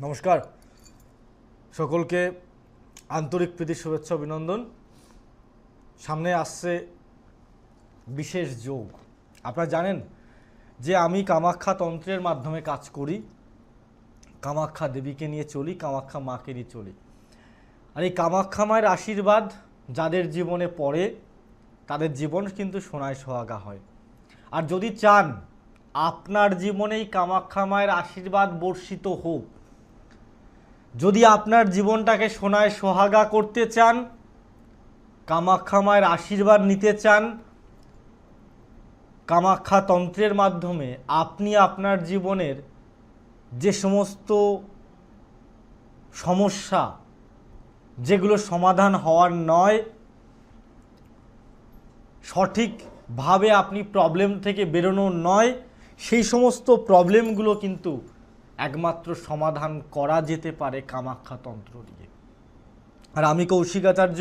নমস্কার। সকলকে আন্তরিক প্রীতি, শুভেচ্ছা, অভিনন্দন। সামনে আসছে বিশেষ যোগ। আপনারা জানেন যে আমি কামাখ্যা তন্ত্রের মাধ্যমে কাজ করি। কামাখ্যা দেবীকে নিয়ে চলি, কামাখ্যা মাকে নিয়ে চলি। আর এই কামাখ্যা মায়ের আশীর্বাদ যাদের জীবনে পড়ে, তাদের জীবন কিন্তু সোনায় সোহাগা হয়। আর যদি চান, আপনার জীবনেই কামাখ্যা মায়ের আশীর্বাদ বর্ষিত হোক যদি আপনার জীবনটাকে সোনায় সোহাগা করতে চান কামাখ্যা মায়ের আশীর্বাদ নিতে চান, কামাখ্যা তন্ত্রের মাধ্যমে আপনি আপনার জীবনের যে সমস্ত সমস্যা, যেগুলো সমাধান হওয়ার নয়, সঠিকভাবে আপনি প্রবলেম থেকে বেরোনো নয়, সেই সমস্ত প্রবলেমগুলো কিন্তু একমাত্র সমাধান করা যেতে পারে কামাখ্যা তন্ত্র দিয়ে। আর আমি কৌশিক আচার্য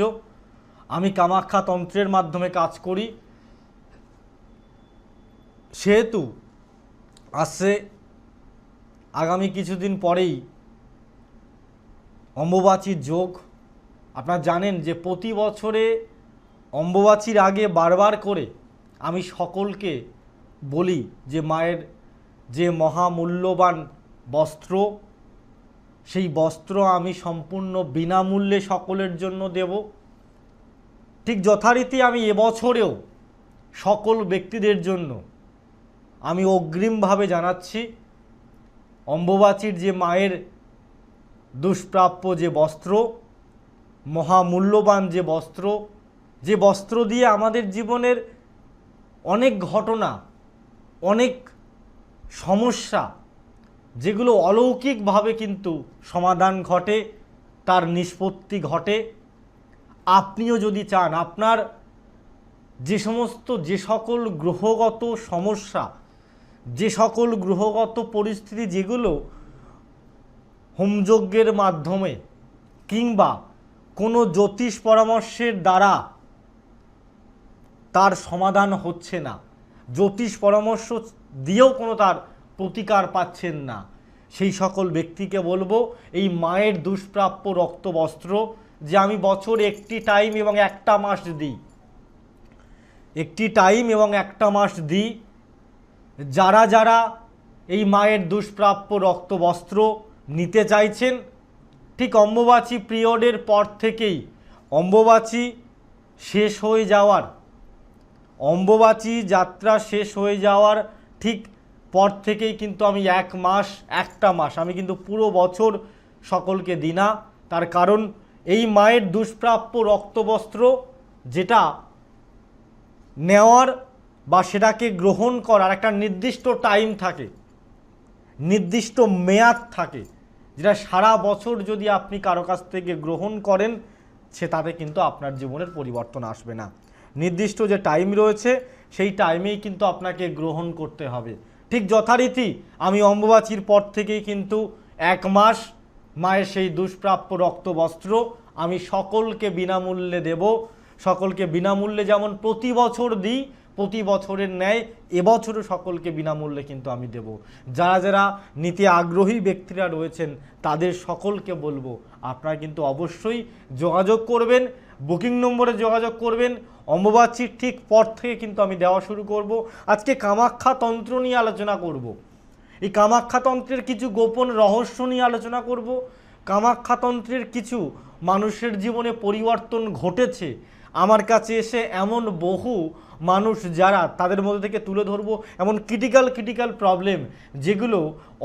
আমি কামাখ্যা তন্ত্রের মাধ্যমে কাজ করি। সেহেতু আসছে আগামী কিছুদিন পরেই অম্বুবাচীর যোগ। আপনারা জানেন যে প্রতি বছরে অম্বুবাচীর আগে বারবার করে আমি সকলকে বলি যে মায়ের যে মহামূল্যবান বস্ত্র, সেই বস্ত্র আমি সম্পূর্ণ বিনামূল্যে সকলের জন্য দেব। ঠিক যথারীতি আমি এবছরেও সকল ব্যক্তিদের জন্য আমি অগ্রিমভাবে জানাচ্ছি, অম্বুবাচীর যে মায়ের দুষ্প্রাপ্য যে বস্ত্র, মহামূল্যবান যে বস্ত্র যে বস্ত্র দিয়ে আমাদের জীবনের অনেক ঘটনা, অনেক সমস্যা যেগুলো অলৌকিকভাবে কিন্তু সমাধান ঘটে, তার নিষ্পত্তি ঘটে। আপনিও যদি চান, আপনার যে সমস্ত, যে সকল গ্রহগত সমস্যা, যে সকল গ্রহগত পরিস্থিতি যেগুলো হোমযজ্ঞের মাধ্যমে কিংবা কোনো জ্যোতিষ পরামর্শের দ্বারা তার সমাধান হচ্ছে না, জ্যোতিষ পরামর্শ দিয়েও কোনো তার প্রতিকার পাচ্ছেন না। সেই সকল ব্যক্তিকে বলব, এই মায়ের দুষ্প্রাপ্য রক্তবস্ত্র যে আমি বছর একটি টাইম এবং একটা মাস দিই, একটি টাইম এবং একটা মাস দিই, যারা যারা এই মায়ের দুষ্প্রাপ্য রক্তবস্ত্র নিতে চাইছেন, ঠিক অম্বুবাচী পিরিয়ডের পর থেকেই অম্বুবাচী শেষ হয়ে যাওয়ার, অম্বুবাচী যাত্রা শেষ হয়ে যাওয়ার ঠিক পর থেকেই কিন্তু আমি এক মাস, একটা মাস, আমি কিন্তু পুরো বছর সকলকে দিই না। তার কারণ এই মায়ের দুষ্প্রাপ্য রক্তবস্ত্র যেটা নেওয়ার বা সেটাকে গ্রহণ করার একটা নির্দিষ্ট টাইম থাকে, নির্দিষ্ট মেয়াদ থাকে, যেটা সারা বছর যদি আপনি কারও কাছ থেকে গ্রহণ করেন, সে তাতে কিন্তু আপনার জীবনের পরিবর্তন আসবে না। নির্দিষ্ট যে টাইম রয়েছে, সেই টাইমেই কিন্তু আপনাকে গ্রহণ করতে হবে। ঠিক যথারীতি আমি অম্বুবাচীর পর থেকেই কিন্তু এক মাস মায়ের সেই দুষ্প্রাপ্য রক্তবস্ত্র আমি সকলকে বিনামূল্যে দেব। সকলকে বিনামূল্যে যেমন প্রতি বছর দিই, প্রতি বছরের ন্যায় এবছরও সকলকে বিনামূল্যে কিন্তু আমি দেব। যারা যারা নিতে আগ্রহী ব্যক্তিরা রয়েছেন, তাদের সকলকে বলব, আপনারা কিন্তু অবশ্যই যোগাযোগ করবেন, বুকিং নম্বরে যোগাযোগ করবেন অম্বুবাচীর ঠিক পর থেকে কিন্তু আমি দেওয়া শুরু করব। আজকে কামাখ্যা তন্ত্র নিয়ে আলোচনা করব। এই কামাখ্যাতন্ত্রের কিছু গোপন রহস্য নিয়ে আলোচনা করব। কামাখ্যাতন্ত্রের কিছু মানুষের জীবনে পরিবর্তন ঘটেছে। আমার কাছে এসে এমন বহু মানুষ যারা তাদের মধ্যে থেকে তুলে ধরবো। এমন ক্রিটিক্যাল ক্রিটিক্যাল প্রবলেম যেগুলো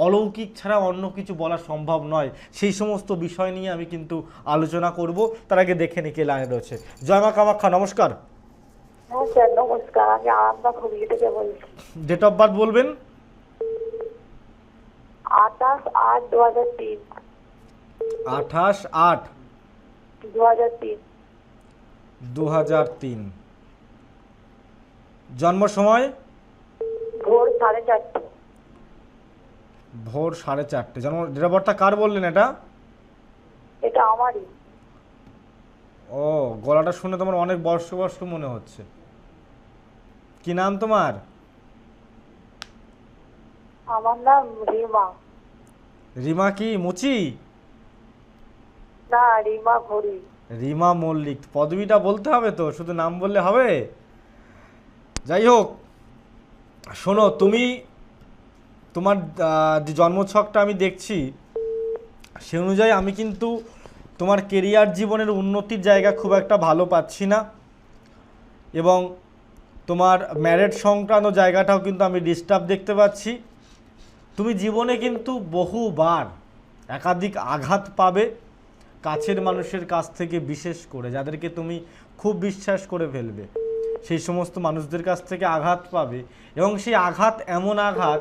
অলৌকিক ছাড়া অন্য কিছু বলা সম্ভব নয়। সেই সমস্ত বিষয় নিয়ে আমি কিন্তু আলোচনা করব। তার আগে দেখে নিকে লাইনে রয়েছে। জয় মা কামাখ্যা, নমস্কার। হ্যাঁ স্যার নমস্কার। আমি আরামবাগ হুগলি থেকে বলছি। ডেট অফ বার্থ বলবেন? আঠাশ আট দু হাজার তিন। আঠাশ আট দু হাজার তিন। দু হাজার তিন। জন্ম সময়? ভোর সাড়ে চারটে। ভোর সাড়ে চারটে। জন্ম ডেট অফ বার্থটা কার বললেন এটা? এটা আমারই। ও গলাটা শুনে তোমার অনেক বয়স্ক বয়স্ক মনে হচ্ছে। কি নাম তোমার? আমার নাম রিমা। রিমা কি মুচি? না রিমা ঘড়ি। রিমা মল্লিক পদবিটা বলতে হবে তো শুধু নাম বললে হবে? যাই হোক শোনো তুমি তোমার যে জন্মছকটা আমি দেখছি সে অনুযায়ী আমি কিন্তু তোমার কেরিয়ার জীবনের উন্নতির জায়গা খুব একটা ভালো পাচ্ছি না। এবং তোমার ম্যারেড সংক্রান্ত জায়গাটাও কিন্তু আমি ডিস্টার্ব দেখতে পাচ্ছি। তুমি জীবনে কিন্তু বহুবার একাধিক আঘাত পাবে কাছের মানুষের কাছ থেকে বিশেষ করে, যাদেরকে তুমি খুব বিশ্বাস করে ফেলবে। সেই সমস্ত মানুষদের কাছ থেকে আঘাত পাবে এবং সেই আঘাত, এমন আঘাত,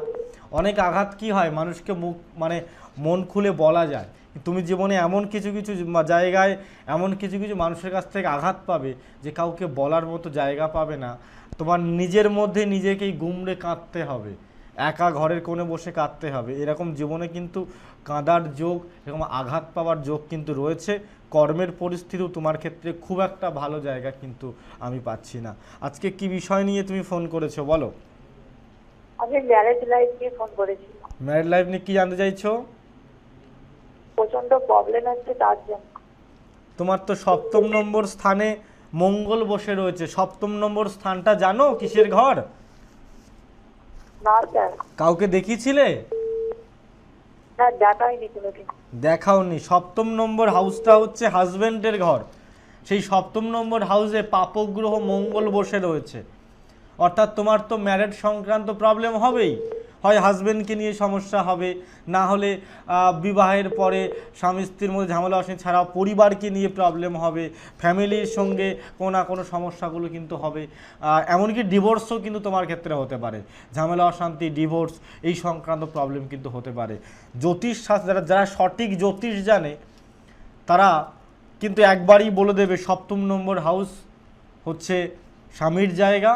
অনেক আঘাত কি হয়, মানুষকে মুখ মানে মন খুলে বলা যায়। তুমি জীবনে এমন কিছু কিছু জায়গায় এমন কিছু কিছু মানুষের কাছ থেকে আঘাত পাবে যে কাউকে বলার মতো জায়গা পাবে না। তোমার নিজের মধ্যে নিজেকেই গুমড়ে কাঁদতে হবে। একা ঘরের কোণে বসে কাঁদতে হবে। এরকম জীবনে কিন্তু কাঁদার যোগ এরকম আঘাত পাওয়ার যোগ কিন্তু রয়েছে। কর্মের পরিস্থিতিও তোমার ক্ষেত্রে খুব একটা ভালো জায়গা কিন্তু আমি পাচ্ছি না। আজকে কি বিষয় নিয়ে তুমি ফোন করেছ বলো? আমি ম্যারেজ লাইফ নিয়ে ফোন করেছি। ম্যারিড লাইফ নিয়ে কি জানতে চাইছো? প্রচণ্ড প্রবলেম আছে তার জন্য। তোমার তো সপ্তম নম্বর স্থানে মঙ্গল বসে রয়েছে। সপ্তম নম্বর স্থানটা জানো? কিসের ঘর? কাউকে দেখিয়েছিলে? দেখাওনি। সপ্তম নম্বর হাউসটা হচ্ছে হাজবেন্ডের ঘর। সেই সপ্তম নম্বর হাউসে পাপগ্রহ মঙ্গল বসে রয়েছে। অর্থাৎ তোমার তো ম্যারেড সংক্রান্ত প্রবলেম হবেই। হয় হাজবেন্ডকে নিয়ে সমস্যা হবে। না হলে বিবাহের পরে স্বামী স্ত্রীর মধ্যে ঝামেলা অশান্তি ছাড়াও পরিবারকে নিয়ে প্রবলেম হবে। ফ্যামিলির সঙ্গে কোনো না কোনো সমস্যাগুলো কিন্তু হবে। এমনকি ডিভোর্সও কিন্তু তোমার ক্ষেত্রে হতে পারে। ঝামেলা, অশান্তি ডিভোর্স এই সংক্রান্ত প্রবলেম কিন্তু হতে পারে। জ্যোতিষ শাস্ত্র যারা যারা সঠিক জ্যোতিষ জানে, তারা কিন্তু একবারই বলে দেবে, সপ্তম নম্বর হাউস হচ্ছে স্বামীর জায়গা।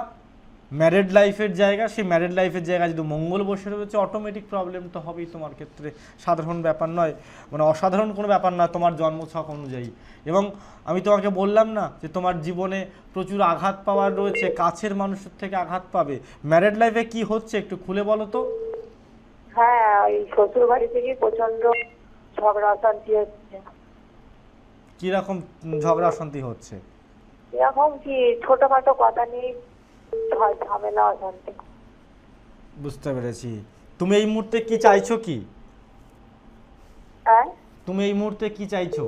ম্যারেড লাইফের জায়গা সেই ম্যারেড লাইফের জায়গা যদি মঙ্গল বসে রয়েছে অটোমেটিক প্রবলেম তো হবেই তোমার ক্ষেত্রে। সাধারণ ব্যাপার নয় মানে অসাধারণ কোনো ব্যাপার নয় তোমার জন্মছক অনুযায়ী। এবং আমি তোমাকে বললাম না যে তোমার জীবনে প্রচুর আঘাত পাওয়ার রয়েছে কাছের মানুষের থেকে আঘাত পাবে। ম্যারেড লাইফে কি হচ্ছে একটু খুলে বলো তো? হ্যাঁ ওই শ্বশুর বাড়ি থেকে প্রচণ্ড ঝগড়া অশান্তি হচ্ছে। কীরকম ঝগড়া অশান্তি হচ্ছে? এরকম কি ছোটখাটো কথা নিয়ে হয় ঝামেলা অশান্তি বুঝতে পেরেছি। তুমি এই মুহূর্তে কি চাইছো কি? হ্যাঁ? তুমি এই মুহূর্তে কি চাইছো?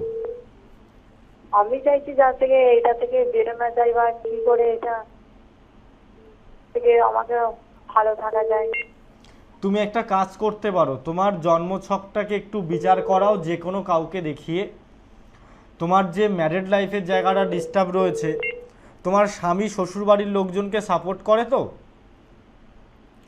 আমি চাইছি যা থেকে এটা থেকে বেরোনো যায় বা কি করে এটা থেকে আমাকে ভালো থাকা যায়। তুমি একটা কাজ করতে পারো। তোমার জন্মছকটাকে একটু বিচার করাও যে কোনো কাউকে দেখিয়ে। তোমার যে ম্যারেড লাইফের জায়গাটা ডিস্টার্ব রয়েছে তোমার স্বামী শ্বশুরবাড়ির লোকজনকে সাপোর্ট করে তো?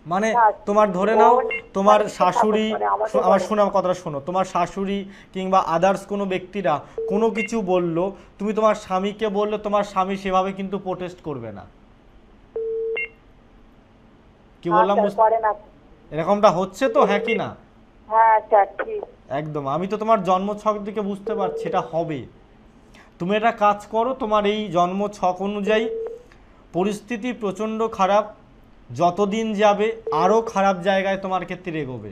মানে তোমার ধরে নাও তোমার শাশুড়ি আমার বলে। শোনো কথাটা শোনো। তোমার শাশুড়ি কিংবা আদার্স কোনো ব্যক্তিরা কোনো কিছু বলল তুমি তোমার স্বামীকে বললে তোমার স্বামী সেভাবে কিন্তু প্রোটেস্ট করবে না। কি বললাম আচ্ছা, না এরকমটা হচ্ছে তো হ্যাঁ কি না? হ্যাঁ ঠিক। একদম। আমি তো তোমার জন্ম ছক দিকে বুঝতে পারছি এটা হবে। তুমি এটা কাজ করো, তোমার এই জন্ম ছক অনুযায়ী। পরিস্থিতি প্রচণ্ড খারাপ, যতদিন যাবে আরও খারাপ জায়গায় তোমার ক্ষেত্রে এগোবে।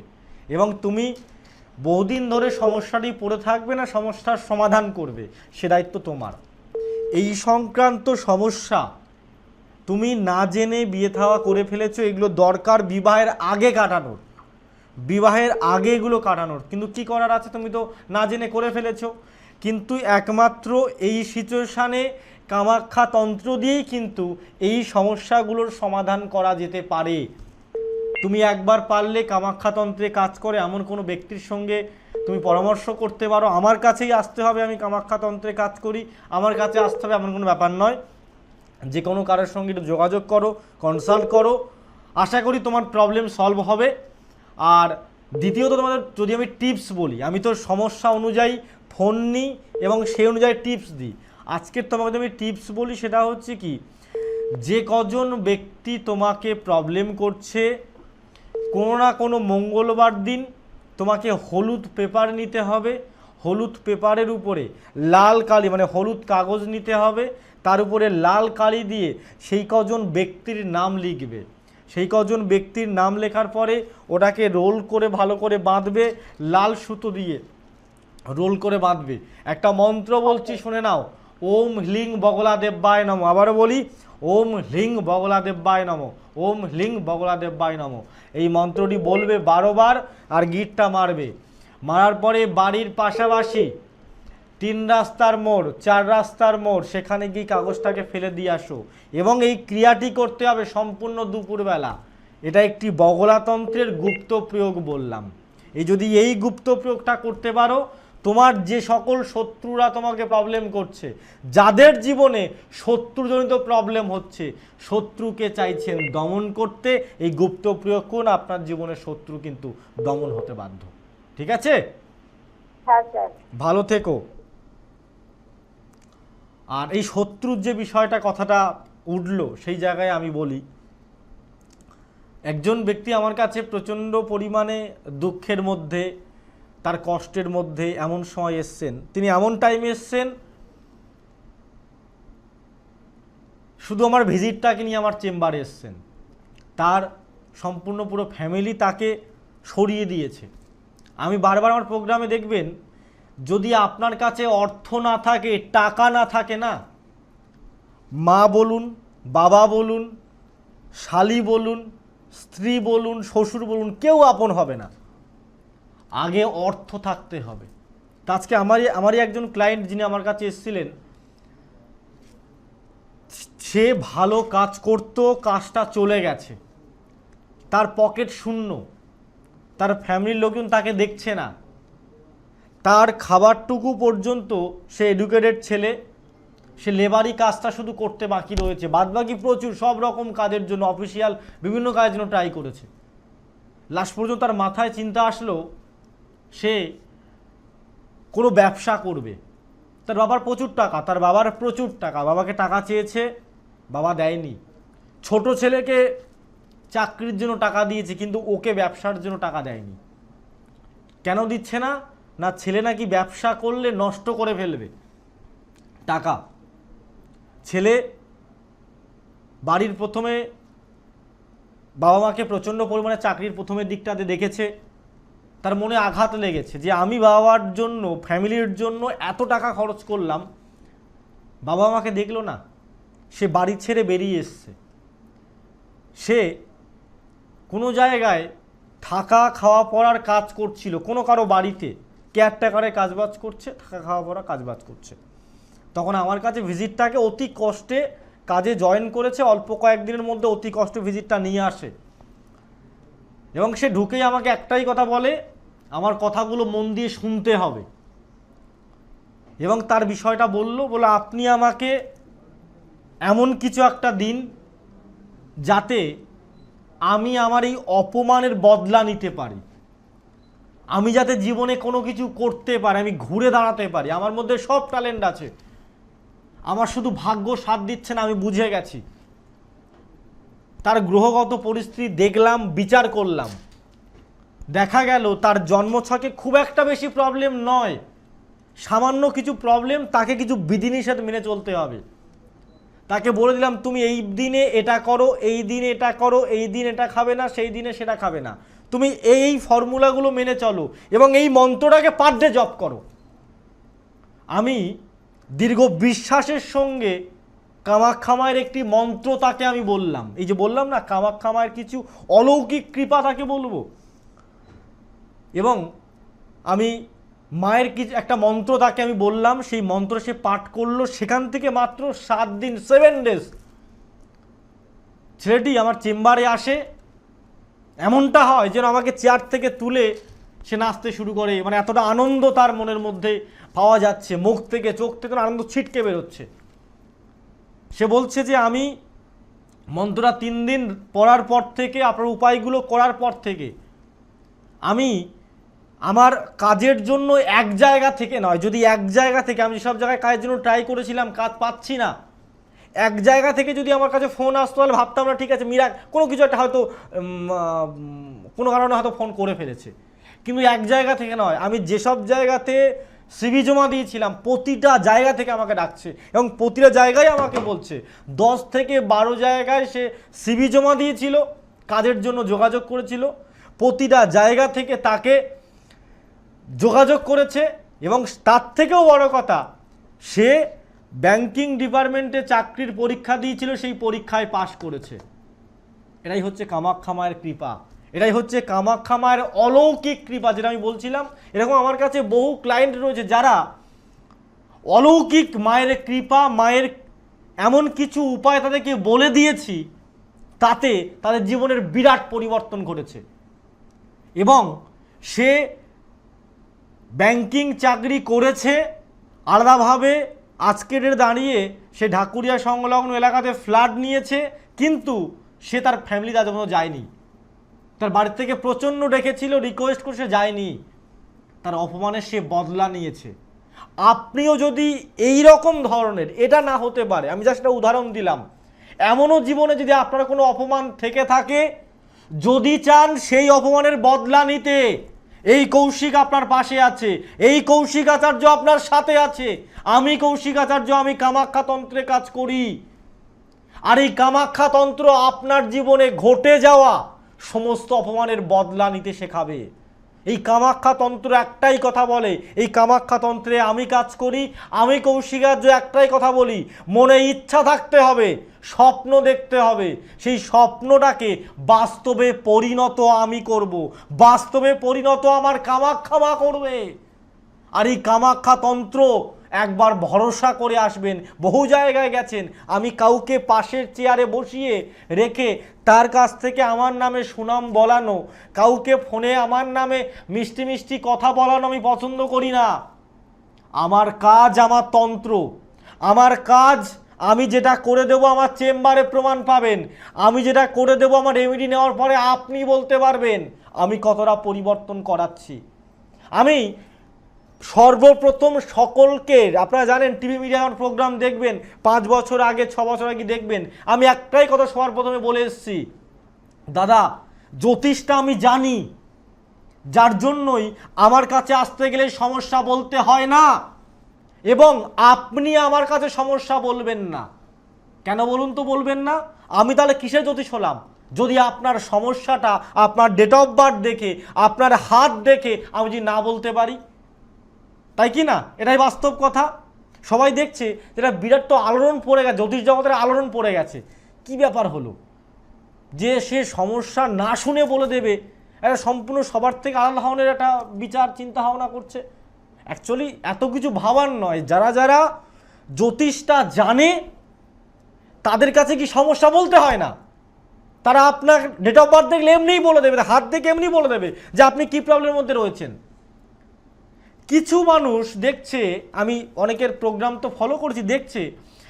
এবং তুমি বহুদিন ধরে সমস্যাটি পড়ে থাকবে না, সমস্যার সমাধান করবে, সে দায়িত্ব তোমার। এই সংক্রান্ত সমস্যা তুমি না জেনে বিয়ে থাওয়া করে ফেলেছো, এগুলো দরকার বিবাহের আগে কাটানোর। বিবাহের আগে এগুলো কাটানোর। কিন্তু কি করার আছে তুমি তো না জেনে করে ফেলেছ। কিন্তু একমাত্র এই সিচুয়েশানে কামাখ্যা তন্ত্র দিয়েই কিন্তু এই সমস্যাগুলোর সমাধান করা যেতে পারে। তুমি একবার পারলে কামাখ্যা তন্ত্রে কাজ করে এমন কোনো ব্যক্তির সঙ্গে তুমি পরামর্শ করতে পারো। আমার কাছেই আসতে হবে, আমি কামাখ্যা তন্ত্রে কাজ করি। আমার কাছে আসতে হবে এমন কোনো ব্যাপার নয়। যে কোনো কারোর সঙ্গে একটু যোগাযোগ করো কনসাল্ট করো। আশা করি তোমার প্রবলেম সলভ হবে। আর দ্বিতীয়ত তোমাদের যদি আমি টিপস বলি, আমি তো সমস্যা অনুযায়ী ফোন নিই এবং সেই অনুযায়ী টিপস দিই। আজকের তোমাকে আমি টিপস বলি, সেটা হচ্ছে কি, যে কজন ব্যক্তি তোমাকে প্রবলেম করছে, কোনো না কোনো মঙ্গলবার দিন তোমাকে হলুদ পেপার নিতে হবে। হলুদ পেপারের উপরে লাল কালি মানে হলুদ কাগজ নিতে হবে। তার উপরে লাল কালি দিয়ে সেই কজন ব্যক্তির নাম লিখবে। সেই কজন ব্যক্তির নাম লেখার পরে ওটাকে রোল করে ভালো করে বাঁধবে লাল সুতো দিয়ে। রোল করে বাঁধবে। একটা মন্ত্র বলছি শুনে নাও। ওম হ্লিং বগলা দেব্যায় নম। আবারও বলি ওম হ্লিং বগলা দেব্যায় নম। ওম হ্লিং বগলা দেব্যায় নম। এই মন্ত্রটি বলবে বারোবার আর গিটটা মারবে। মারার পরে বাড়ির পাশাপাশি তিন রাস্তার মোড় চার রাস্তার মোড় সেখানে গিয়ে কাগজটাকে ফেলে দিয়ে আসো। এবং এই ক্রিয়াটি করতে হবে সম্পূর্ণ দুপুরবেলা। এটা একটি বগলাতন্ত্রের গুপ্ত প্রয়োগ বললাম। এই যদি এই গুপ্ত প্রয়োগটা করতে পারো তোমার যে সকল শত্রুরা তোমাকে প্রবলেম করছে যাদের জীবনে শত্রুজনিত প্রবলেম হচ্ছে শত্রুকে চাইছেন দমন করতে এই গুপ্ত প্রয়োগ করুন আপনার জীবনে শত্রু কিন্তু দমন হতে বাধ্য। ঠিক আছে? হ্যাঁ ভালো থেকো। আর এই শত্রুর যে বিষয়টা কথাটা উঠল, সেই জায়গায় আমি বলি, একজন ব্যক্তি আমার কাছে প্রচণ্ড পরিমাণে দুঃখের মধ্যে, তার কষ্টের মধ্যে এমন সময় এসছেন। তিনি এমন টাইমে এসছেন, শুধু আমার ভিজিটটাকে নিয়ে আমার চেম্বারে এসছেন। তার সম্পূর্ণ পুরো ফ্যামিলি তাকে সরিয়ে দিয়েছে। আমি বারবার আমার প্রোগ্রামে দেখবেন যদি আপনার কাছে অর্থ না থাকে, টাকা না থাকে না, মা বলুন, বাবা বলুন, শালি বলুন, স্ত্রী বলুন, শ্বশুর বলুন, কেউ আপন হবে না। আগে অর্থ থাকতে হবে। আজকে আমারই আমারই একজন ক্লায়েন্ট যিনি আমার কাছে এসেছিলেন, সে ভালো কাজ করতো, কাজটা চলে গেছে। তার পকেট শূন্য। তার ফ্যামিলির লোকজন তাকে দেখছে না। তার খাবারটুকু পর্যন্ত সে এডুকেটেড ছেলে, সে লেবারি কাজটা শুধু করতে বাকি রয়েছে। বাদবাকি প্রচুর সব রকম কাজের জন্য অফিসিয়াল বিভিন্ন কাজের জন্য ট্রাই করেছে। লাস্ট পর্যন্ত তার মাথায় চিন্তা আসলো, সে কোনো ব্যবসা করবে। তার বাবার প্রচুর টাকা, তার বাবার প্রচুর টাকা। বাবাকে টাকা চেয়েছে, বাবা দেয়নি। ছোট ছেলেকে চাকরির জন্য টাকা দিয়েছে, কিন্তু ওকে ব্যবসার জন্য টাকা দেয়নি। কেন দিচ্ছে না? না ছেলে নাকি ব্যবসা করলে নষ্ট করে ফেলবে? টাকা। ছেলে বাড়ির প্রথমে বাবা মাকে প্রচণ্ড পরিমাণে চাকরির প্রথমের দিকটাতে দেখেছে। তার মনে আঘাত লেগেছে যে আমি বাবার জন্য, ফ্যামিলির জন্য এত টাকা খরচ করলাম। বাবা মাকে দেখল না, সে বাড়ি ছেড়ে বেরিয়ে এসছে। সে কোনো জায়গায় থাকা খাওয়া পড়ার কাজ করছিল, কোনো কারও বাড়িতে। কেয়ারটেকারের কাজবাজ করছে, থাকা খাওয়া পড়া কাজবাজ করছে। তখন আমার কাছে ভিজিটটাকে অতি কষ্টে কাজে জয়েন করেছে, অল্প কয়েকদিনের মধ্যে অতি কষ্টে ভিজিটটা নিয়ে আসে। এবং সে ঢুকেই আমাকে একটাই কথা বলে, আমার কথাগুলো মন দিয়ে শুনতে হবে। এবং তার বিষয়টা বলল, বলে আপনি আমাকে এমন কিছু একটা দিন যাতে আমি আমার এই অপমানের বদলা নিতে পারি। আমি যাতে জীবনে কোনো কিছু করতে পারি, আমি ঘুরে দাঁড়াতে পারি, আমার মধ্যে সব ট্যালেন্ট আছে। আমার শুধু ভাগ্য সাথ দিচ্ছে না, আমি বুঝে গেছি। তার গ্রহগত পরিস্থিতি দেখলাম, বিচার করলাম। দেখা গেল, তার জন্মছকে খুব একটা বেশি প্রবলেম নয়। সামান্য কিছু প্রবলেম তাকে কিছু বিধিনিষেধ মেনে চলতে হবে। তাকে বলে দিলাম, তুমি এই দিনে এটা করো, এই দিনে এটা করো, এই দিন এটা খাবে না, সেই দিনে সেটা খাবে না। তুমি এই ফর্মুলাগুলো মেনে চলো এবং এই মন্ত্রটাকে পার ডে জপ করো। আমি দীর্ঘ বিশ্বাসের সঙ্গে কামাখ্যা মায়ের একটি মন্ত্র তাকে আমি বললাম। এই যে বললাম না কামাখ্যা মায়ের কিছু অলৌকিক কৃপা তাকে বলব। এবং আমি মায়ের কিছু, একটা মন্ত্র তাকে আমি বললাম, সেই মন্ত্র সে পাঠ করল সেখান থেকে মাত্র সাত দিন সেভেন ডেজ ছেলেটি আমার চেম্বারে আসে এমনটা হয় যেন আমাকে চেয়ার থেকে তুলে সে নাচতে শুরু করে। মানে এতটা আনন্দ তার মনের মধ্যে পাওয়া যাচ্ছে, মুখ থেকে, চোখ থেকে আনন্দ ছিটকে বেরোচ্ছে। সে বলছে যে, আমি মন্ত্রটা তিন দিন পড়ার পর থেকে, আপনার উপায়গুলো করার পর থেকে, আমি আমার কাজের জন্য এক জায়গা থেকে নয়, যদি এক জায়গা থেকে আমি সব জায়গায় কাজের জন্য ট্রাই করেছিলাম, কাজ পাচ্ছি না এক জায়গা থেকে যদি আমার কাছে ফোন আসতো, তাহলে ভাবতাম না, ঠিক আছে মিরা কোনো কিছু একটা হয়তো কোনো কারণে হয়তো ফোন করে ফেলেছে। কিন্তু এক জায়গা থেকে নয়, আমি যেসব জায়গাতে সিভি জমা দিয়েছিলাম, প্রতিটা জায়গা থেকে আমাকে ডাকছে এবং প্রতিটা জায়গায় আমাকে বলছে। দশ থেকে বারো জায়গায় সে সিভি জমা দিয়েছিল কাজের জন্য যোগাযোগ করেছিল, প্রতিটা জায়গা থেকে তাকে যোগাযোগ করেছে এবং তার থেকেও বড় কথা, সে ব্যাংকিং ডিপার্টমেন্টে চাকরির পরীক্ষা দিয়েছিল, সেই পরীক্ষায় পাশ করেছে। এটাই হচ্ছে কামাখ্যা মায়ের কৃপা। এটাই হচ্ছে কামাখ্যা মায়ের অলৌকিক কৃপা, যেটা আমি বলছিলাম। এরকম আমার কাছে বহু ক্লায়েন্ট রয়েছে যারা অলৌকিক মায়ের কৃপা, মায়ের এমন কিছু উপায় তাদেরকে বলে দিয়েছি, তাতে তাদের জীবনের বিরাট পরিবর্তন ঘটেছে। এবং সে ব্যাংকিং চাকরি করেছে আলাদাভাবে আজকের দাঁড়িয়ে সে ঢাকুরিয়া সংলগ্ন এলাকাতে ফ্ল্যাট নিয়েছে, কিন্তু সে তার ফ্যামিলি তাদের কোনো যায়নি। তার বাড়ি থেকে প্রচণ্ড ডেকেছিল রিকোয়েস্ট করে সে যায়নি। তার অপমানের সে বদলা নিয়েছে। আপনিও যদি এই রকম ধরনের, এটা না হতে পারে, আমি জাস্ট একটা উদাহরণ দিলাম, এমনও জীবনে যদি আপনার কোনো অপমান থেকে থাকে, যদি চান সেই অপমানের বদলা নিতে এই কৌশিক আপনার পাশে আছে, এই কৌশিক আচার্য আপনার সাথে আছে। আমি কৌশিক আচার্য, আমি কামাখ্যাতন্ত্রে কাজ করি। আর এই কামাখ্যাতন্ত্র আপনার জীবনে ঘটে যাওয়া সমস্ত অপমানের বদলা নিতে শেখাবে। এই কামাখ্যা তন্ত্র একটাই কথা বলে। এই কামাখ্যা তন্ত্রে আমি কাজ করি, আমি কৌশিকার্য একটাই কথা বলি। মনে ইচ্ছা থাকতে হবে, স্বপ্ন দেখতে হবে। সেই স্বপ্নটাকে বাস্তবে পরিণত আমি করব। বাস্তবে পরিণত আমার কামাখ্যা মা করবে। আর এই কামাখ্যা তন্ত্র একবার ভরসা করে আসবেন। বহু জায়গায় গেছেন। আমি কাউকে পাশের চেয়ারে বসিয়ে রেখে তার কাছ থেকে আমার নামে সুনাম বলানো, কাউকে ফোনে আমার নামে মিষ্টি মিষ্টি কথা বলানো আমি পছন্দ করি না। আমার কাজ আমার তন্ত্র। আমার কাজ, আমি যেটা করে দেবো আমার চেম্বারে প্রমাণ পাবেন। আমি যেটা করে দেবো আমার রেমেডি নেওয়ার পরে আপনি বলতে পারবেন। আমি কতটা পরিবর্তন করাচ্ছি। আমি সর্বপ্রথম সকলকে, আপনারা জানেন, টিভি মিডিয়ার প্রোগ্রাম দেখবেন, পাঁচ বছর আগে, ছ বছর আগে দেখবেন। আমি একটাই কথা সবার প্রথমে বলে এসেছি। দাদা, জ্যোতিষটা আমি জানি। যার জন্যই আমার কাছে আসতে গেলে সমস্যা বলতে হয় না। এবং আপনি আমার কাছে সমস্যা বলবেন না। কেন বলুন তো বলবেন না? আমি তাহলে কিসের জ্যোতিষ হলাম? যদি আপনার সমস্যাটা, আপনার ডেট অফ বার্থ দেখে, আপনার হাত দেখে আমি যদি না বলতে পারি? তাই কি না? এটাই বাস্তব কথা। সবাই দেখছে যেটা বিরাট তো আলোড়ন পড়ে গেছে, জ্যোতিষ জগতের আলোড়ন পড়ে গেছে। কি ব্যাপার হলো? যে সে সমস্যা না শুনে বলে দেবে, এটা সম্পূর্ণ সবার থেকে আলাদা ধরনের একটা বিচার, চিন্তা ভাবনা করছে। অ্যাকচুয়ালি এত কিছু ভাবার নয়। যারা যারা জ্যোতিষটা জানে, তাদের কাছে কি সমস্যা বলতে হয় না? তারা আপনার ডেট অফ বার্থ দেখলে এমনিই বলে দেবে, হাত দেখে এমনি বলে দেবে যে আপনি কি প্রবলেমের মধ্যে রয়েছেন। কিছু মানুষ দেখছে, আমি অনেকের প্রোগ্রাম তো ফলো করছি, দেখছে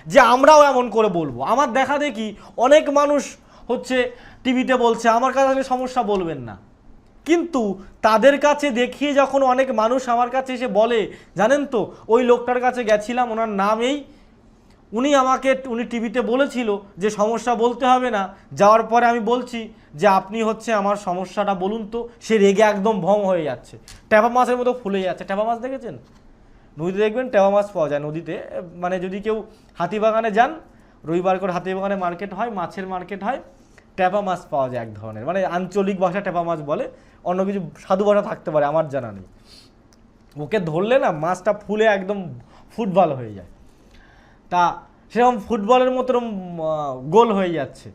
যে আমরাও এমন করে বলব। আমার দেখা দেখি অনেক মানুষ হচ্ছে টিভিতে বলছে, আমার কাছে আপনি সমস্যা বলবেন না। কিন্তু তাদের কাছে দেখিয়ে যখন অনেক মানুষ আমার কাছে এসে বলে, জানেন তো, ওই লোকটার কাছে গেছিলাম, ওনার নাম এই উনি আমাকে, উনি টিভিতে বলেছিল যে সমস্যা বলতে হবে না। যাওয়ার পরে আমি বলছি যে আপনি হচ্ছে আমার সমস্যাটা বলুন তো, সে রেগে একদম ভম হয়ে যাচ্ছে। ট্যাপা মাছের মতো ফুলে যাচ্ছে। ট্যাপা মাছ দেখেছেন? নদীতে দেখবেন ট্যাপা মাছ পাওয়া যায় নদীতে। মানে যদি কেউ হাতিবাগানে যান, রবিবার করে হাতিবাগানে মার্কেট হয়, মাছের মার্কেট হয় ট্যাপা মাছ পাওয়া যায় এক ধরনের। মানে আঞ্চলিক ভাষা ট্যাপা মাছ বলে, অন্য কিছু সাধু ভাষা থাকতে পারে, আমার জানা নেই। ওকে ধরলে না মাছটা ফুলে একদম ফুটবল হয়ে যায়। তা সেরকম ফুটবলের মতো গোল হয়ে যাচ্ছে।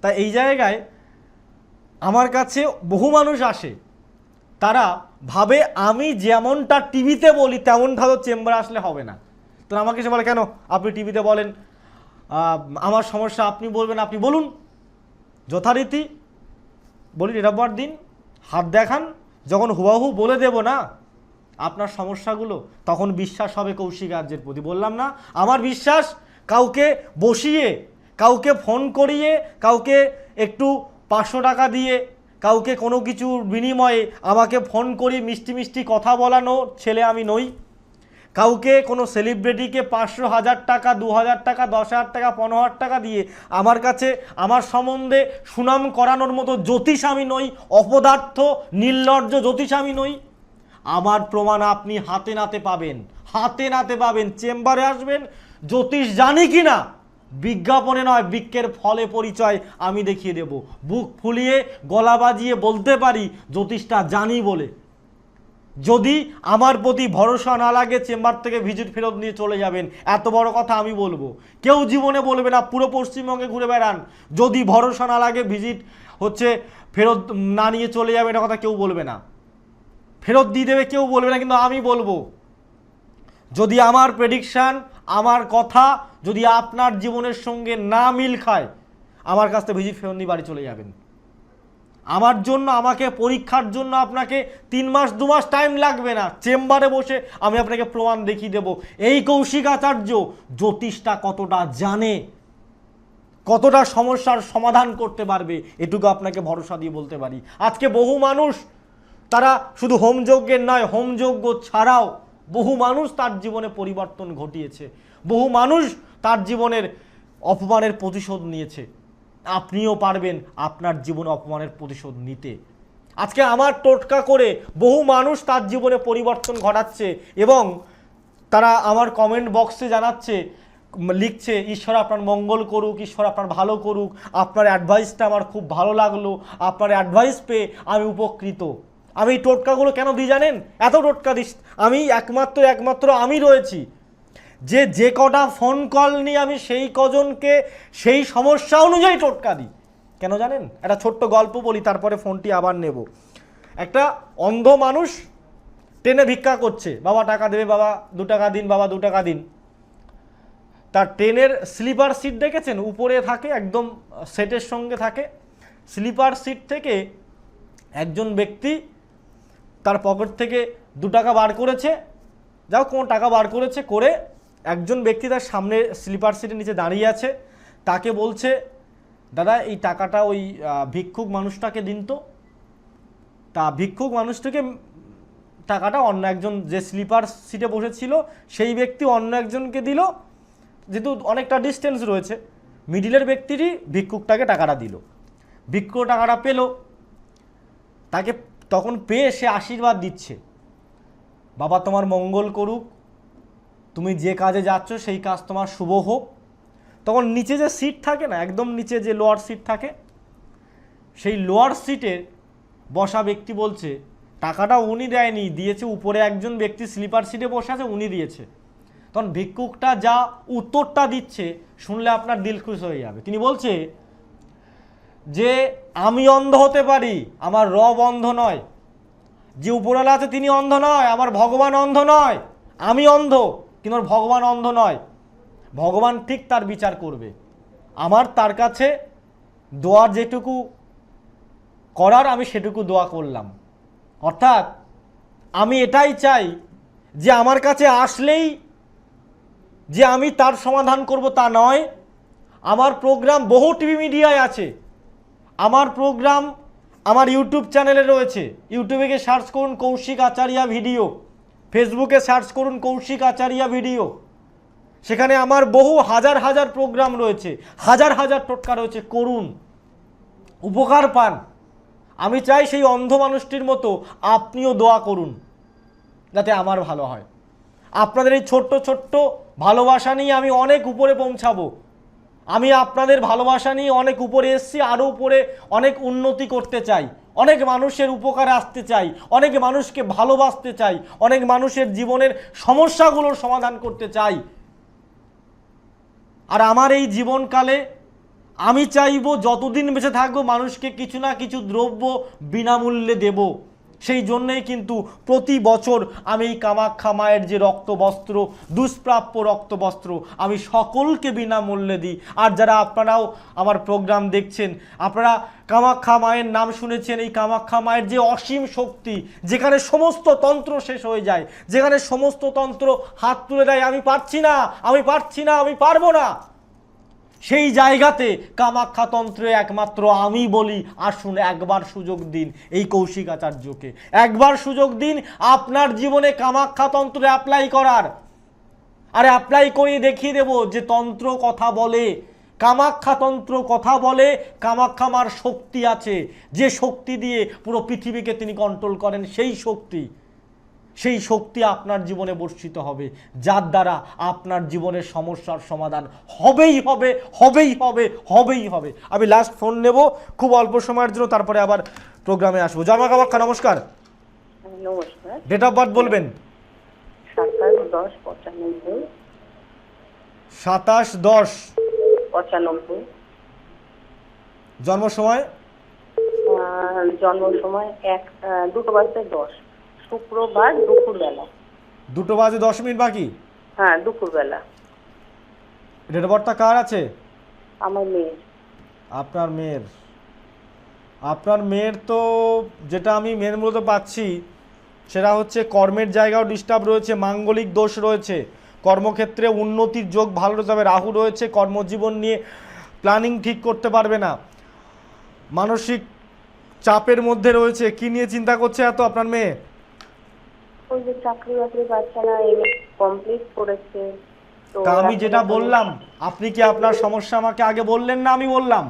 তা এই জায়গায় আমার কাছে বহু মানুষ আসে। তারা ভাবে আমি যেমনটা টিভিতে বলি তেমনটা তো চেম্বারে আসলে হবে না। তো আমাকে সে বলে, কেন? আপনি টিভিতে বলেন। আমার সমস্যা, আপনি বলবেন, আপনি বলুন। যথারীতি বলি নিরাপদ দিন, হাত দেখান। যখন হুবাহু বলে দেব না আপনার সমস্যাগুলো, তখন বিশ্বাস হবে কৌশিক আর্যের প্রতি। বললাম না, আমার বিশ্বাস কাউকে বসিয়ে, কাউকে ফোন করিয়ে, কাউকে একটু পাঁচশো টাকা দিয়ে, কাউকে কোনো কিছুর বিনিময়ে আমাকে ফোন করি মিষ্টি মিষ্টি কথা বলানো ছেলে আমি নই। কাউকে কোনো সেলিব্রিটিকে পাঁচশো হাজার টাকা, দু হাজার টাকা, দশ হাজার টাকা, পনেরো হাজার টাকা দিয়ে আমার কাছে, আমার সম্বন্ধে সুনাম করানোর মতো জ্যোতিষ আমি নই, অপদার্থ, নির্লজ্জ জ্যোতিষ আমি নই। আমার প্রমাণ আপনি হাতে নাতে পাবেন। হাতে নাতে পাবেন, চেম্বারে আসবেন, জ্যোতিষ জানি কি না বিজ্ঞাপনে নয়, বৃক্ষের ফলে পরিচয় আমি দেখিয়ে দেব। বুক ফুলিয়ে, গলা বাজিয়ে বলতে পারি, জ্যোতিষটা জানি বলে। যদি আমার প্রতি ভরসা না লাগে, চেম্বার থেকে ভিজিট ফেরত নিয়ে চলে যাবেন। এত বড় কথা আমি বলব। কেউ জীবনে বলবে না, পুরো পশ্চিমবঙ্গে ঘুরে বেড়ান। যদি ভরসা না লাগে, ভিজিট হচ্ছে, ফেরত না নিয়ে চলে যাবে, এটা কথা কেউ বলবে না। ফেরত দিয়ে দেবে, কেউ বলবে না, কিন্তু আমি বলব। যদি আমার প্রেডিকশান আমার কথা, যদি আপনার জীবনের সঙ্গে না মিল খায়, আমার কাছ থেকে ভিজিট ফেরত নিয়ে বাড়ি চলে যাবেন। আমার জন্য, আমাকে পরীক্ষার জন্য আপনাকে তিন মাস, দু মাস টাইম লাগবে না। চেম্বারে বসে আমি আপনাকে প্রমাণ দেখিয়ে দেব। এই কৌশিক আচার্য জ্যোতিষটা কতটা জানে, কতটা সমস্যার সমাধান করতে পারবে, এটুকু আপনাকে ভরসা দিয়ে বলতে পারি। আজকে বহু মানুষ তারা শুধু হোমযজ্ঞের নয় হোমযজ্ঞ ছাড়াও বহু মানুষ তার জীবনে পরিবর্তন ঘটিয়েছে। বহু মানুষ তার জীবনের অপমানের প্রতিশোধ নিয়েছে। আপনিও পারবেন আপনার জীবনে অপমানের প্রতিশোধ নিতে। আজকে আমার টোটকা করে বহু মানুষ তার জীবনে পরিবর্তন ঘটাচ্ছে এবং তারা আমার কমেন্ট বক্সে জানাচ্ছে, লিখছে, ঈশ্বর আপনার মঙ্গল করুক, ঈশ্বর আপনার ভালো করুক, আপনার অ্যাডভাইসটা আমার খুব ভালো লাগল, আপনার অ্যাডভাইস পেয়ে আমি উপকৃত। আমি এই টোটকাগুলো কেন দিই জানেন? এত টোটকা দিস। আমি একমাত্র একমাত্র আমি রয়েছি। যে যে কটা ফোন কল নিয়ে আমি সেই কজনকে সেই সমস্যা অনুযায়ী টোটকা দিই। কেন জানেন? একটা ছোট্ট গল্প বলি, তারপরে ফোনটি আবার নেব। একটা অন্ধ মানুষ ট্রেনে ভিক্ষা করছে। বাবা, টাকা দেবে, বাবা, দু টাকা দিন, বাবা, দু টাকা দিন। তার ট্রেনের স্লিপার সিট দেখেছেন? উপরে থাকে, একদম সেটের সঙ্গে থাকে। স্লিপার সিট থেকে একজন ব্যক্তি তার পকেট থেকে দু টাকা বার করেছে। যাও কোনো টাকা বার করেছে, করে একজন ব্যক্তি তার সামনে স্লিপার সিটের নিচে দাঁড়িয়ে আছে। তাকে বলছে, দাদা, এই টাকাটা ওই ভিক্ষুক মানুষটাকে দিন তো। তা ভিক্ষুক মানুষটাকে টাকাটা অন্য একজন যে স্লিপার সিটে বসেছিল, সেই ব্যক্তি অন্য একজনকে দিল। যেহেতু অনেকটা ডিস্টেন্স রয়েছে মিডিলের ব্যক্তিটি ভিক্ষুকটাকে টাকাটা দিল। ভিক্ষুক টাকাটা পেল। তাকে তখন পেয়ে সে আশীর্বাদ দিচ্ছে। বাবা তোমার মঙ্গল করুক, তুমি যে কাজে যাচ্ছ সেই কাজ তোমার শুভ হোক। তখন নিচে যে সিট থাকে না, একদম নিচে যে লোয়ার সিট থাকে, সেই লোয়ার সিটের বসা ব্যক্তি বলছে, টাকাটা উনি দেয়নি, দিয়েছে উপরে একজন ব্যক্তি স্লিপার সিটে বসে আছে, উনি দিয়েছে। তখন ভিক্ষুকটা যা উত্তরটা দিচ্ছে, শুনলে আপনার দিল খুশ হয়ে যাবে। তিনি বলছে যে আমি অন্ধ হতে পারি, আমার রব অন্ধ নয়। যে উপরওয়ালা আছে তিনি অন্ধ নয়, আমার ভগবান অন্ধ নয়। আমি অন্ধ, কিন্তু আমার ভগবান অন্ধ নয়। ভগবান ঠিক তার বিচার করবে। আমার তার কাছে দোয়ার যেটুকু করার, আমি সেটুকু দোয়া করলাম। অর্থাৎ আমি এটাই চাই যে আমার কাছে আসলেই যে আমি তার সমাধান করব তা নয়। আমার প্রোগ্রাম বহু টিভি মিডিয়ায় আছে। আমার প্রোগ্রাম আমার ইউটিউব চ্যানেলে রয়েছে। ইউটিউবে গিয়ে সার্চ করুন কৌশিক আচারিয়া ভিডিও ফেসবুকে সার্চ করুন কৌশিক আচারিয়া ভিডিও সেখানে আমার বহু হাজার হাজার প্রোগ্রাম রয়েছে। হাজার হাজার টোটকা রয়েছে। করুন। উপকার পান। আমি চাই সেই অন্ধ মানুষটির মতো আপনিও দোয়া করুন, যাতে আমার ভালো হয়। আপনাদের এই ছোট্ট ছোট্ট ভালোবাসা নিয়ে আমি অনেক উপরে পৌঁছাবো। আমি আপনাদের ভালোবাসা নিয়ে অনেক উপরে এসেছি আরও উপরে অনেক উন্নতি করতে চাই। অনেক মানুষের উপকারে আসতে চাই, অনেক মানুষকে ভালোবাসতে চাই, অনেক মানুষের জীবনের সমস্যাগুলোর সমাধান করতে চাই। আর আমার এই জীবনকালে আমি চাইব, যতদিন বেঁচে থাকব, মানুষকে কিছু না কিছু দ্রব্য বিনামূল্যে দেব। সেই জন্যই কিন্তু প্রতি বছর আমি কামাখ্যা মায়ের যে রক্তবস্ত্র, দুষ্প্রাপ্য রক্তবস্ত্র, আমি সকলকে বিনামূল্যে দিই। আর যারা আপনারাও আমার প্রোগ্রাম দেখছেন, আপনারা কামাখ্যা মায়ের নাম শুনেছেন, এই কামাখ্যা মায়ের যে অসীম শক্তি, যেখানে সমস্ত তন্ত্র শেষ হয়ে যায়, যেখানে সমস্ত তন্ত্র হাত তুলে দেয়, আমি পারছি না, আমি পারছি না, আমি পারব না। সেই জায়গাতে কামাখ্যা তন্ত্রে একমাত্র আমি বলি, আসুন একবার সুযোগ দিন এই কৌশিক আচার্যকে। একবার সুযোগ দিন আপনার জীবনে কামাখ্যা তন্ত্র অ্যাপ্লাই করার। আরে অ্যাপ্লাই করিয়ে দেখিয়ে দেব যে তন্ত্র কথা বলে কামাখ্যা তন্ত্র কথা বলে, কামাখ্যা মার শক্তি আছে। যে শক্তি দিয়ে পুরো পৃথিবীকে তিনি কন্ট্রোল করেন, সেই শক্তি সেই শক্তি আপনার জীবনে বর্ষিত হবে যার দ্বারা আপনার জীবনের সমস্যার সমাধান হবেই হবে হবেই হবে হবেই হবে। আমি লাস্ট ফোন নেব খুব অল্প সময়ের জন্য তারপরে আবার প্রোগ্রামে আসব। জামা কামাক্ষা নমস্কার। নমস্কার। ডেট অফ বার্থ বলবেন? সাতাশ দশ পঁচানব্বই। জন্ম সময়? জন্ম সময় এক দুটো বাজতে দশ। শুক্রবার দুপুরবেলা। দুটো বাজে দশ মিনিট বাকি? হ্যাঁ দুপুরবেলা। ডেট কার আছে? আমার মেয়ের। আপনার মেয়ের। আপনার মেয়ের তো যেটা আমি মেয়ের মূলত পাচ্ছি সেটা হচ্ছে কর্মের জায়গাও ডিস্টার্ব রয়েছে মাঙ্গলিক দোষ রয়েছে কর্মক্ষেত্রে উন্নতির যোগ ভালো যাবে রাহু রয়েছে কর্মজীবন নিয়ে প্ল্যানিং ঠিক করতে পারবে না। মানসিক চাপের মধ্যে রয়েছে কি নিয়ে চিন্তা করছে এত আপনার মেয়ে? ওই যে চাকরি বাকরি পাচ্ছে না এমএ কমপ্লিট করেছে তো আমি যেটা বললাম আপনি কি আপনার সমস্যা আমাকে আগে বললেন না আমি বললাম?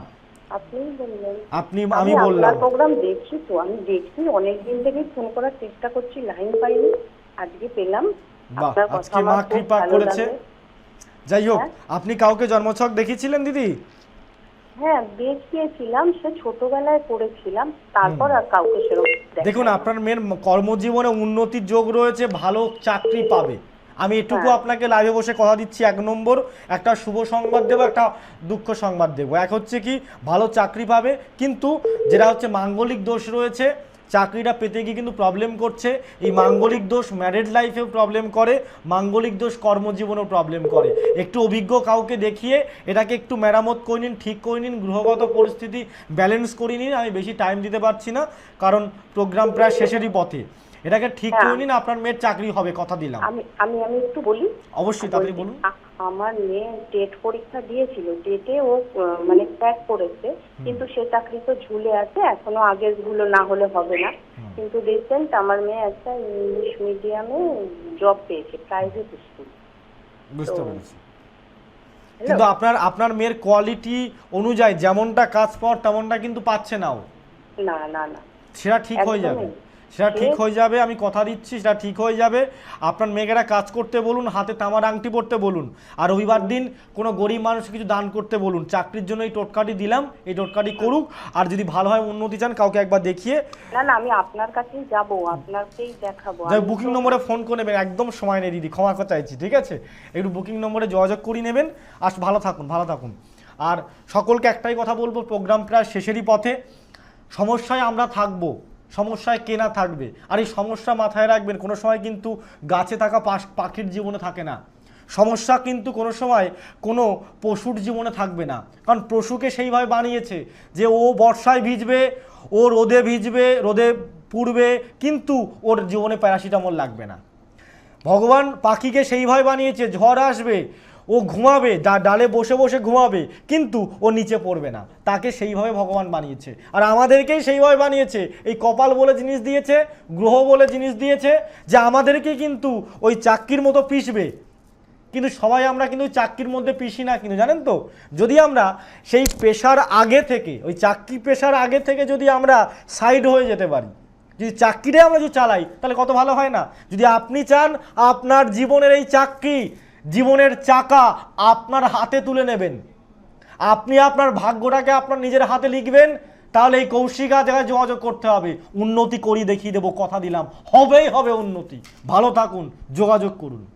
বললেন। আপনি আমি বললাম। প্রোগ্রাম দেখছি তো আমি দেখছি অনেক দিন থেকে ফোন করার চেষ্টা করছি লাইন পাইনি আজকে পেলাম। আপনার কথা আজকে মা কৃপা করেছে। যাই হোক হ্যাঁ? আপনি কাউকে জন্মছক দেখিয়েছিলেন দিদি? হ্যাঁ দেখিয়েছিলাম সে ছোটবেলায় পড়েছিলাম তারপর আর কাউকে সেরকম দেখুন আপনার মেয়ের কর্মজীবনে উন্নতির যোগ রয়েছে ভালো চাকরি পাবে। আমি এটুকু হ্যাঁ। আপনাকে লাইভে বসে কথা দিচ্ছি এক নম্বর একটা শুভ সংবাদ দেবো একটা দুঃখ সংবাদ দেবো। এক হচ্ছে কি ভালো চাকরি পাবে কিন্তু যেটা হচ্ছে মাঙ্গলিক দোষ রয়েছে চাকরিটা পেতে গিয়ে কিন্তু প্রবলেম করছে। এই মাঙ্গলিক দোষ ম্যারেড লাইফেও প্রবলেম করে মাঙ্গলিক দোষ কর্মজীবনেও প্রবলেম করে। একটু অভিজ্ঞ কাউকে দেখিয়ে এটাকে একটু মেরামত করে নিন ঠিক করে নিন গ্রহগত পরিস্থিতি ব্যালেন্স করে নিন আমি বেশি টাইম দিতে পারছি না কারণ প্রোগ্রাম প্রায় শেষেরই পথে। এটাকে ঠিক হ্যাঁ। করে নিন আপনার মেয়ের চাকরি হবে কথা দিলাম। আমি আমি একটু বলি। অবশ্যই তাড়াতাড়ি বলুন। আমার মেয়ে টেট পরীক্ষা দিয়েছিল টেটে ও মানে ক্র্যাক করেছে কিন্তু সে চাকরি তো ঝুলে আছে এখনও আগেরগুলো না হলে হবে না। কিন্তু রিসেন্ট আমার মেয়ে একটা ইংলিশ মিডিয়ামে জব পেয়েছে প্রাইভেট স্কুল বুঝতে পেরেছি। কিন্তু আপনার আপনার মেয়ের কোয়ালিটি অনুযায়ী যেমনটা কাজ পাওয়ার তেমনটা কিন্তু পাচ্ছে না ও। না না না। সেটা ঠিক হয়ে যাবে। সেটা ঠিক হয়ে যাবে আমি কথা দিচ্ছি সেটা ঠিক হয়ে যাবে। আপনার মেয়েরা কাজ করতে বলুন হাতে তামার আংটি পরতে বলুন। আর রবিবার দিন কোনো গরিব মানুষ কিছু দান করতে বলুন। চাকরির জন্য এই টোটকাটি দিলাম এই টোটকাটি করুক। আর যদি ভালো হয় উন্নতি চান কাউকে একবার দেখিয়ে না না আমি আপনার কাছেই যাব আপনাকেই দেখাবো। যাই বুকিং নম্বরে ফোন করে নেবেন একদম সময় নেই দিদি ক্ষমা চাইছি ঠিক আছে? একটু বুকিং নম্বরে যোগাযোগ করে নেবেন আর ভালো থাকুন ভালো থাকুন। আর সকলকে একটাই কথা বলব প্রোগ্রাম প্রায় শেষেরই পথে। সমস্যায় আমরা থাকব। সমস্যায় কেনা থাকবে? আর এই সমস্যা মাথায় রাখবেন, কোনো সময় কিন্তু গাছে থাকা পাখির জীবনে থাকে না। সমস্যা কিন্তু কোনো সময় কোনো পশুর জীবনে থাকবে না। কারণ পশুকে সেইভাবে বানিয়েছে যে ও বর্ষায় ভিজবে, ও রোদে ভিজবে, রোদে পুড়বে, কিন্তু ওর জীবনে প্যারাসিটামল লাগবে না। ভগবান পাখিকে সেইভাবে বানিয়েছে, ঝড় আসবে ও ঘুমাবে ডালে বসে বসে ঘুমাবে, কিন্তু ও নিচে পড়বে না। তাকে সেইভাবে ভগবান বানিয়েছে। আর আমাদেরকেই সেইভাবে বানিয়েছে। এই কপাল বলে জিনিস দিয়েছে, গ্রহ বলে জিনিস দিয়েছে, যে আমাদেরকে কিন্তু ওই চাক্কির মতো পিষবে। কিন্তু সবাই আমরা কিন্তু ওই চাক্কির মধ্যে পিসি না কিন্তু, জানেন তো? যদি আমরা সেই পেশার আগে থেকে, ওই চাক্কি পেশার আগে থেকে যদি আমরা সাইড হয়ে যেতে পারি, যদি চাক্কিরে আমরা যদি চালাই, তাহলে কত ভালো হয় না? যদি আপনি চান আপনার জীবনের এই চাক্কি জীবনের চাকা আপনার হাতে তুলে নেবেন। আপনি আপনার ভাগ্যটাকে আপনার নিজের হাতে লিখবেন, তাহলে এই কৌশিকা জায়গায় যোগাযোগ করতে হবে, উন্নতি করি দেখিয়ে দেবো, কথা দিলাম। হবেই হবে উন্নতি। ভালো থাকুন, যোগাযোগ করুন।